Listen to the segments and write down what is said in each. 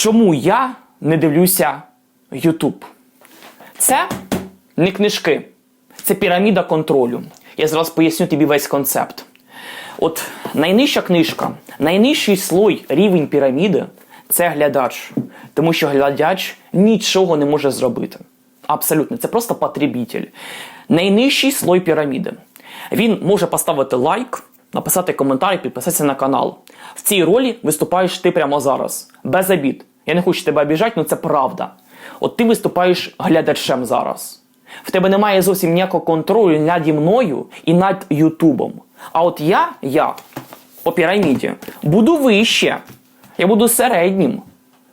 Чому я не дивлюся YouTube? Це не книжки, це піраміда контролю. Я зараз поясню тобі весь концепт. От найнижча книжка, найнижчий слой рівень піраміди це глядач. Тому що глядач нічого не може зробити. Абсолютно, це просто потребитель. Найнижчий слой піраміди. Він може поставити лайк, написати коментар і підписатися на канал. В цій ролі виступаєш ти прямо зараз. Без обід. Я не хочу тебе обіжати, але це правда. От ти виступаєш глядачем зараз. В тебе немає зовсім ніякого контролю наді мною і над Ютубом. А от я, я по піраміді, буду вище. Я буду середнім.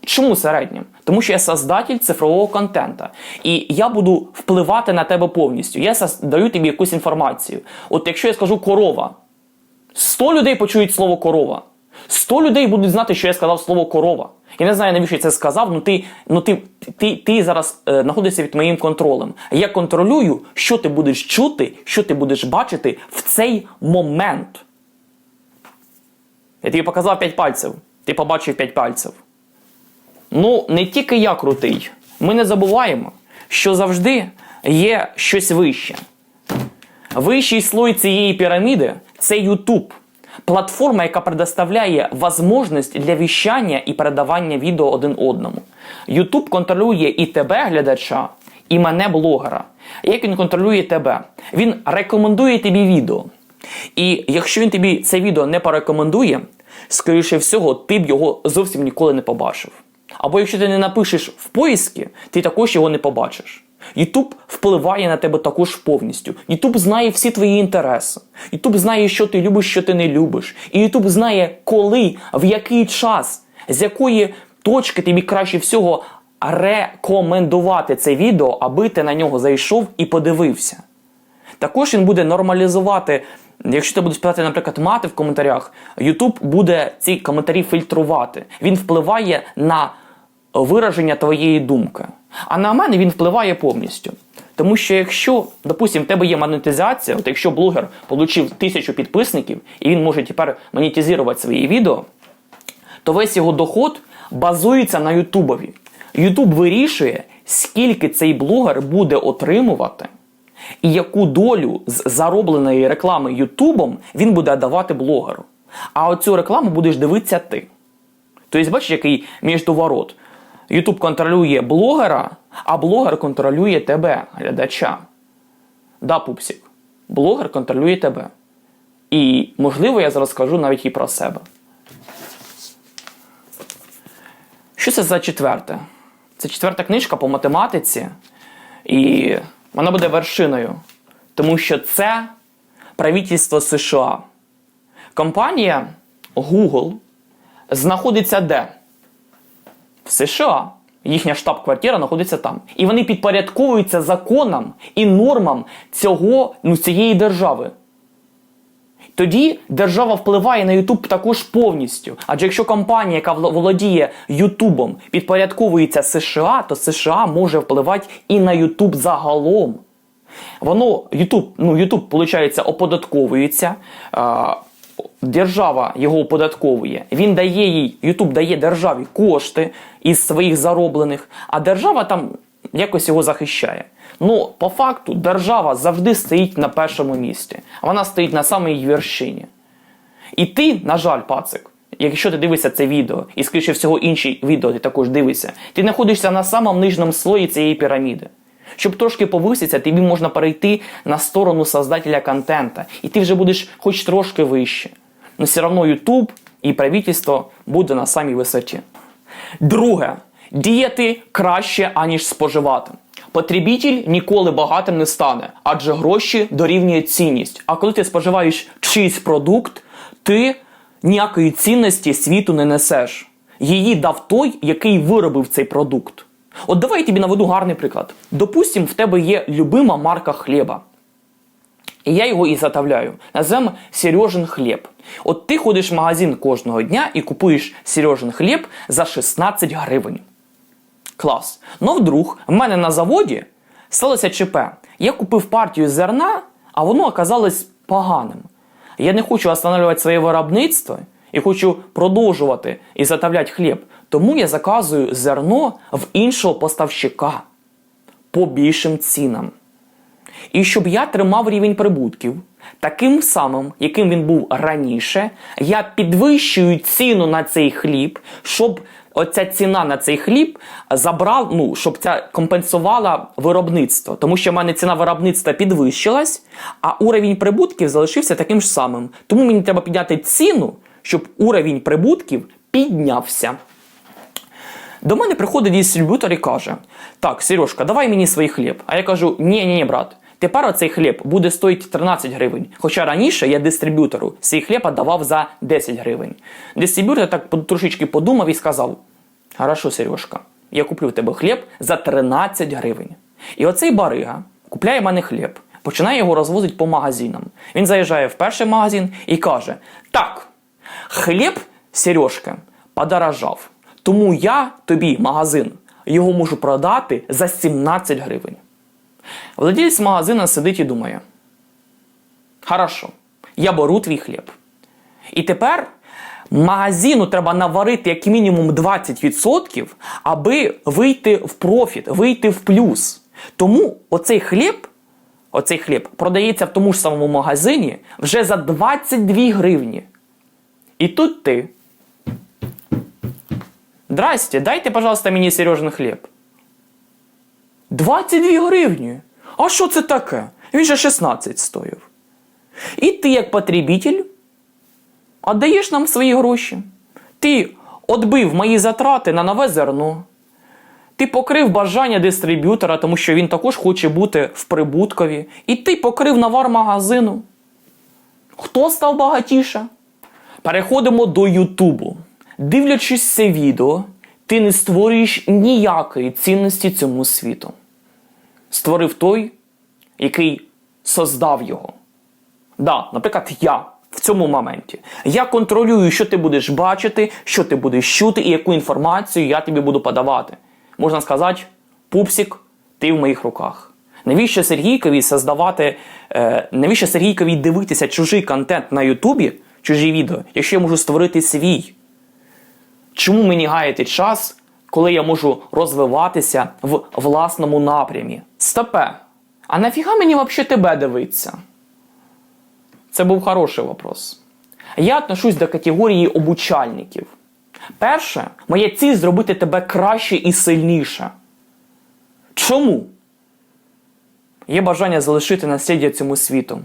Чому середнім? Тому що я создатель цифрового контента. І я буду впливати на тебе повністю. Я даю тобі якусь інформацію. От якщо я скажу корова, 100 людей почують слово корова. 100 людей будуть знати, що я сказав слово корова. Я не знаю, навіщо я це сказав, ну ти, ну ти, ти, ти зараз е, знаходишся під моїм контролем. Я контролюю, що ти будеш чути, що ти будеш бачити в цей момент. Я тобі показав 5 пальців. Ти побачив 5 пальців. Ну, не тільки я крутий. Ми не забуваємо, що завжди є щось вище. Вищий слой цієї піраміди це YouTube. Платформа, яка предоставляє можливість для віщання і передавання відео один одному. YouTube контролює і тебе, глядача, і мене, блогера. Як він контролює тебе? Він рекомендує тобі відео. І якщо він тобі це відео не порекомендує, скоріше всього, ти б його зовсім ніколи не побачив. Або якщо ти не напишеш в поїзки, ти також його не побачиш. Ютуб впливає на тебе також повністю. Ютуб знає всі твої інтереси. Ютуб знає, що ти любиш, що ти не любиш. І Ютуб знає, коли, в який час, з якої точки тобі краще всього рекомендувати це відео, аби ти на нього зайшов і подивився. Також він буде нормалізувати. Якщо ти будеш питати, наприклад, мати в коментарях, YouTube буде ці коментарі фільтрувати. Він впливає на вираження твоєї думки. А на мене він впливає повністю. Тому що якщо, допустимо, в тебе є монетизація, от якщо блогер отримав тисячу підписників і він може тепер монетизувати свої відео, то весь його доход базується на Ютубові. Ютуб вирішує, скільки цей блогер буде отримувати, і яку долю з заробленої реклами Ютубом він буде давати блогеру. А оцю рекламу будеш дивитися ти. Тобто, бачиш, який між міждоворот. Ютуб контролює блогера, а блогер контролює тебе, глядача. Да, пупсик. Блогер контролює тебе. І, можливо, я зараз скажу навіть і про себе. Що це за четверте? Це четверта книжка по математиці, і вона буде вершиною, тому що це правительство США. Компанія Google знаходиться де? В США. Їхня штаб-квартира знаходиться там. І вони підпорядковуються законам і нормам цього, ну, цієї держави. Тоді держава впливає на Ютуб також повністю. Адже якщо компанія, яка володіє Ютубом, підпорядковується США, то США може впливати і на Ютуб загалом. Воно Ютуб, ну Ютуб, виходить, оподатковується. Держава його оподатковує. Він дає їй, Ютуб дає державі кошти із своїх зароблених, а держава там якось його захищає. Ну, по факту, держава завжди стоїть на першому місці. Вона стоїть на самій вершині. І ти, на жаль, пацик, якщо ти дивишся це відео, і скоріше всього інші відео ти також дивишся, ти знаходишся на самому нижньому слої цієї піраміди. Щоб трошки повиситися, тобі можна перейти на сторону создателя контента, і ти вже будеш хоч трошки вище. Но все одно YouTube і правительство буде на самій висоті. Друге, діяти краще, аніж споживати. Потребітель ніколи багатим не стане, адже гроші дорівнює цінність. А коли ти споживаєш чийсь продукт, ти ніякої цінності світу не несеш. Її дав той, який виробив цей продукт. От давай я тобі наведу гарний приклад. Допустим, в тебе є любима марка хліба. І я його і заготовляю. Називаємо Сережин хліб. От ти ходиш в магазин кожного дня і купуєш Сережин хліб за 16 гривень. Клас. Ну вдруг в мене на заводі сталося ЧП. Я купив партію зерна, а воно оказалось поганим. Я не хочу останавливати своє виробництво і хочу продовжувати і заготовляти хліб. Тому я заказую зерно в іншого поставщика по більшим цінам. І щоб я тримав рівень прибутків таким самим, яким він був раніше, я підвищую ціну на цей хліб, щоб оця ціна на цей хліб забрала, ну, щоб ця компенсувала виробництво. Тому що в мене ціна виробництва підвищилась, а уровень прибутків залишився таким ж самим. Тому мені треба підняти ціну, щоб уровень прибутків піднявся. До мене приходить дистриб'ютор і каже: Так, Сережка, давай мені свій хліб. А я кажу: ні, ні, ні, брат. Тепер оцей хліб буде стоїти 13 гривень. Хоча раніше я дистриб'ютору цей хліб давав за 10 гривень. Дистриб'ютор так трошечки подумав і сказав: Хорошо, Сережка, я куплю в тебе хліб за 13 гривень. І оцей барига купляє мене хліб, починає його розвозити по магазинам. Він заїжджає в перший магазин і каже: Так, хліб, Сережка, подорожав. Тому я тобі, магазин, його можу продати за 17 гривень. Владелець магазина сидить і думає: Хорошо, я беру твій хліб. І тепер магазину треба наварити як мінімум 20%, аби вийти в профіт, вийти в плюс. Тому оцей хліб, оцей хліб продається в тому ж самому магазині вже за 22 гривні. І тут ти. Здрасте, дайте, пожалуйста, мені Сережин хліб. 22 гривні. А що це таке? Він же 16 стоїв. І ти, як потребитель, віддаєш нам свої гроші. Ти відбив мої затрати на нове зерно. Ти покрив бажання дистриб'ютора, тому що він також хоче бути в прибуткові. І ти покрив навар магазину. Хто став багатіше? Переходимо до Ютубу. Дивлячись це відео, ти не створюєш ніякої цінності цьому світу. Створив той, який создав його. Да, наприклад, я в цьому моменті. Я контролюю, що ти будеш бачити, що ти будеш чути і яку інформацію я тобі буду подавати. Можна сказати, пупсик, ти в моїх руках. Навіщо Сергійкові создавати, е, навіщо Сергійкові дивитися чужий контент на Ютубі, чужі відео, якщо я можу створити свій? Чому мені гаяти час, коли я можу розвиватися в власному напрямі? Стопе, а нафіга мені взагалі тебе дивитися? Це був хороший вопрос. Я отношусь до категорії обучальників. Перше, моя ціль зробити тебе краще і сильніше. Чому? Є бажання залишити наслідя цьому світу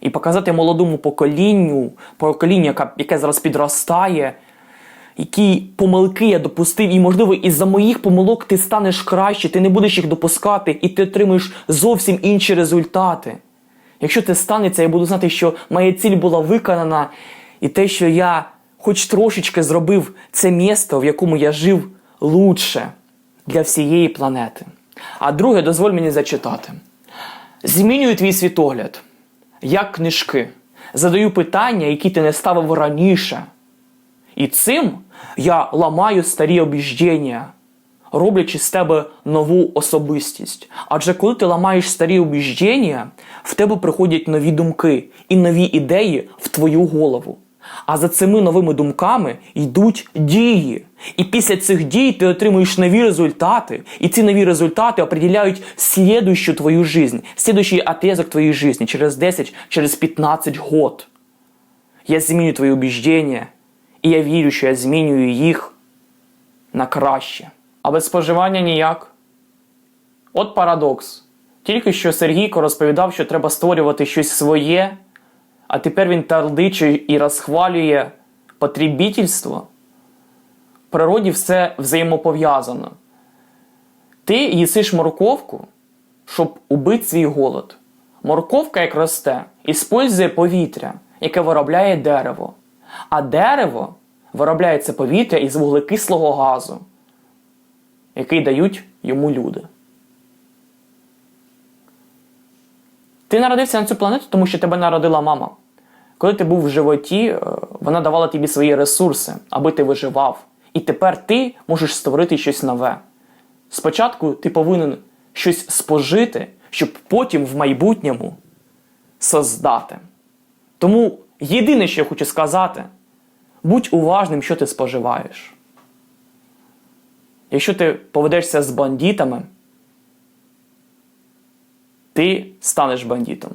і показати молодому поколінню, поколінню, яке зараз підростає, які помилки я допустив, і, можливо, із-за моїх помилок ти станеш краще, ти не будеш їх допускати, і ти отримаєш зовсім інші результати. Якщо це станеться, я буду знати, що моя ціль була виконана, і те, що я хоч трошечки зробив це місто, в якому я жив, лучше для всієї планети. А друге, дозволь мені зачитати. Змінюю твій світогляд, як книжки. Задаю питання, які ти не ставив раніше. І цим я ламаю старі обіждення, роблячи з тебе нову особистість. Адже коли ти ламаєш старі обіждення, в тебе приходять нові думки і нові ідеї в твою голову. А за цими новими думками йдуть дії. І після цих дій ти отримуєш нові результати. І ці нові результати определяють слідущу твою жизнь, слідущий отрезок твоєї жизни через 10, через 15 год. Я зміню твої убіждення, і я вірю, що я змінюю їх на краще. А без споживання ніяк. От парадокс. Тільки що Сергійко розповідав, що треба створювати щось своє, а тепер він талдичить і розхвалює потребітельство. В природі все взаємопов'язано. Ти їсиш морковку, щоб убити свій голод. Морковка, як росте, іспользує повітря, яке виробляє дерево. А дерево виробляє це повітря із вуглекислого газу, який дають йому люди. Ти народився на цю планету, тому що тебе народила мама. Коли ти був в животі, е, вона давала тобі свої ресурси, аби ти виживав. І тепер ти можеш створити щось нове. Спочатку ти повинен щось спожити, щоб потім в майбутньому создати. Тому єдине, що я хочу сказати, будь уважним, що ти споживаєш. якщо ти поведешся з бандитами, ти станеш бандитом.